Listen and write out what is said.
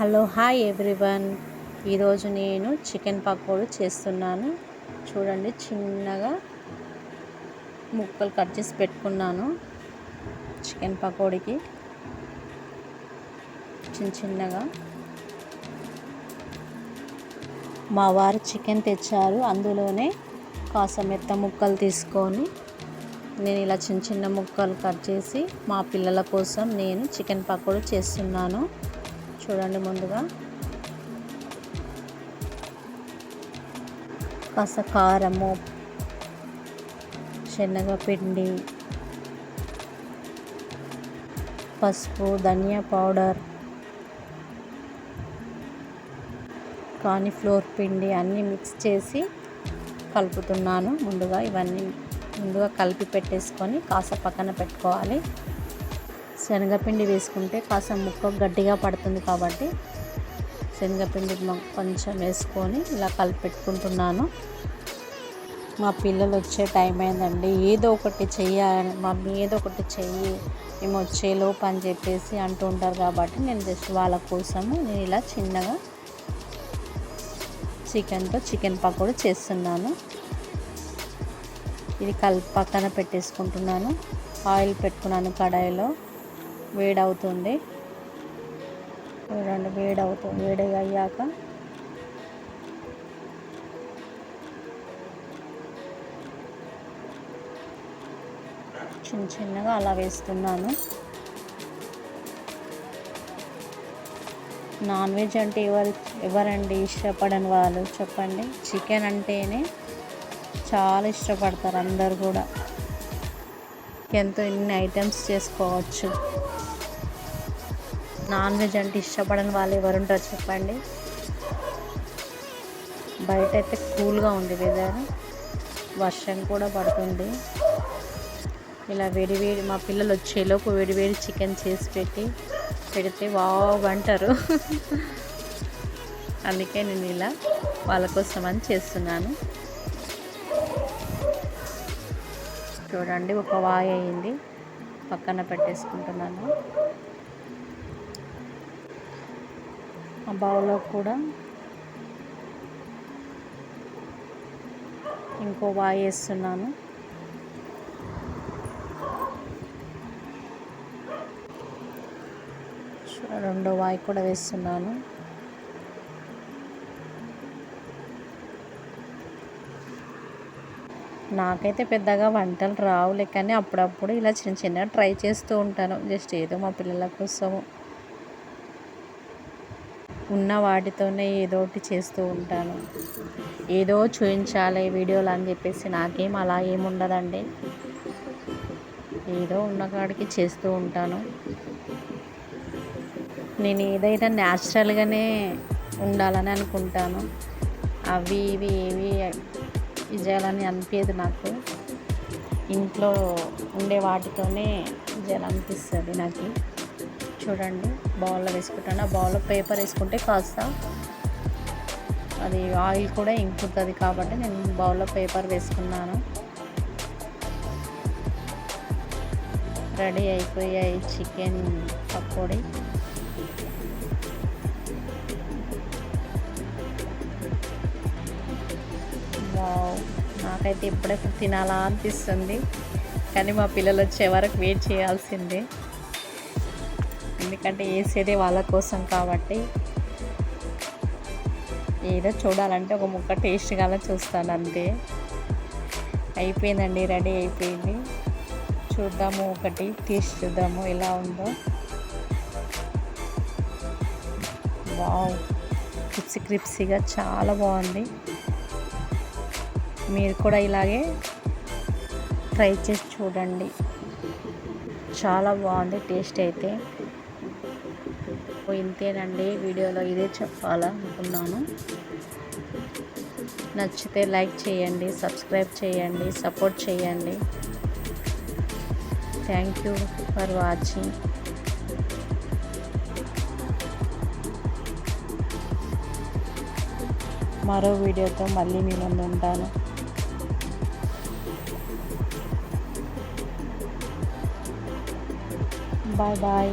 Hello hi everyone. ఈరోజు నేను chicken pakodi చేస్తున్నాను. చూడండి చిన్నగా ముక్కలు కట్ చేసి పెట్టుకున్నాను చికెన్ పకోడీకి. చిన్న చిన్నగా. మా వారు చికెన్ తెచ్చారు. అందులోనే కాస్త మెత్త ముక్కలు తీసుకొని నేను ఇలా చిన్న చిన్న ముక్కలు కట్ చేసి మా పిల్లల కోసం నేను చికెన్ పకోడీ చేస్తున్నాను. చూడండి ముందుగా. కాస్త కారము శనగపిండి పసుపు ధనియా పౌడర్ ఫ్లోర్ పిండి అన్నీ మిక్స్ చేసి కలుపుతున్నాను ముందుగా. ఇవన్నీ ముందుగా కలిపి పెట్టేసుకొని కాస్త పక్కన పెట్టుకోవాలి. శనగపిండి వేసుకుంటే కాస్త ముక్క గట్టిగా పడుతుంది కాబట్టి శనగపిండి కొంచెం వేసుకొని ఇలా కలిపి పెట్టుకుంటున్నాను మా పిల్లలు వచ్చే టైం అయిందండి. ఏదో ఒకటి చెయ్యాలని మమ్మీ ఏదో ఒకటి చెయ్యి మేము వచ్చేలోపు అని చెప్పేసి అంటూ ఉంటారు కాబట్టి నేను జస్ట్ వాళ్ళ కోసము నేను ఇలా చిన్నగా చికెన్తో చికెన్ పకోడీ చేస్తున్నాను. ఇది కలిపి పక్కన పెట్టేసుకుంటున్నాను. ఆయిల్ పెట్టుకున్నాను కడాయిలో. వేడవుతుంది. చూడండి వేడవుతుంది వేడి అయ్యాక చిన్న చిన్నగా అలా వేస్తున్నాను. నాన్ వెజ్ అంటే ఎవరు ఎవరండి ఇష్టపడని వాళ్ళు చెప్పండి. చికెన్ అంటేనే చాలా ఇష్టపడతారు అందరు కూడా. ఎంతో ఇన్ని ఐటమ్స్ చేసుకోవచ్చు. నాన్ వెజ్ అంటే ఇష్టపడని వాళ్ళు ఎవరు ఉంటారు చెప్పండి? బయట అయితే కూల్గా ఉంది వెదర్ వర్షం కూడా పడుతుంది. ఇలా వేడి వేడి మా పిల్లలు వచ్చేలోపు వేడివేడి చికెన్ చేసి పెట్టి పెడితే అంటారు. అందుకే నేను ఇలా వాళ్ళ కోసం అని చేస్తున్నాను. చూడండి ఒక వాయి అయింది. పక్కన పెట్టేసుకుంటున్నాను. ఆ బౌల్లో కూడా. ఇంకో వాయి వేస్తున్నాను. రెండో వాయి కూడా వేస్తున్నాను. నాకైతే పెద్దగా వంటలు రావులే కానీ అప్పుడప్పుడు ఇలా చిన్న చిన్నగా ట్రై చేస్తూ ఉంటాను. జస్ట్ ఏదో మా పిల్లల కోసము. ఉన్న వాటితోనే ఏదో ఒకటి చేస్తూ ఉంటాను. ఏదో చూపించాలి వీడియోలు అని చెప్పేసి నాకేం అలా ఏముండదండి ఏదో ఉన్న కాడికి చేస్తూ ఉంటాను. నేను ఏదైనా న్యాచురల్గానే ఉండాలని అనుకుంటాను. అవి ఇవి ఏవి చేయాలని అనిపించదు నాకు. ఇంట్లో ఉండే వాటితోనే చేయాలనిపిస్తుంది నాకు. చూడండి. బౌల్లో వేసుకుంటాను. ఆ బౌల్లో పేపర్ వేసుకుంటే కాస్త అది ఆయిల్ కూడా ఇంకుతుంది కాబట్టి నేను బౌల్లో పేపర్ వేసుకున్నాను. రెడీ అయిపోయాయి చికెన్ పకోడీ. నాకైతే ఇప్పుడే తినాలా అనిపిస్తుంది. కానీ మా పిల్లలు వచ్చే వరకు వెయిట్ చేయాల్సిందే. ఎందుకంటే వేసేదే వాళ్ళ కోసం కాబట్టి ఏదో చూడాలంటే ఒక ముక్క టేస్ట్ చూస్తాను అంతే. అయిపోయిందండి రెడీ అయిపోయింది. చూద్దాము ఒకటి టేస్ట్ చూద్దాము ఎలా ఉందో. వావ్ క్రిప్సీ క్రిప్సీగా చాలా బాగుంది. మీరు కూడా ఇలాగే ట్రై చేసి చూడండి. చాలా బాగుంది టేస్ట్ అయితే. ఇంతేనండి వీడియోలో ఇదే చెప్పాలనుకున్నాను. నచ్చితే లైక్ చేయండి సబ్స్క్రైబ్ చేయండి సపోర్ట్ చేయండి. Thank you for watching. మరో వీడియోతో మళ్ళీ మీ ముందు ఉంటాను. Bye bye.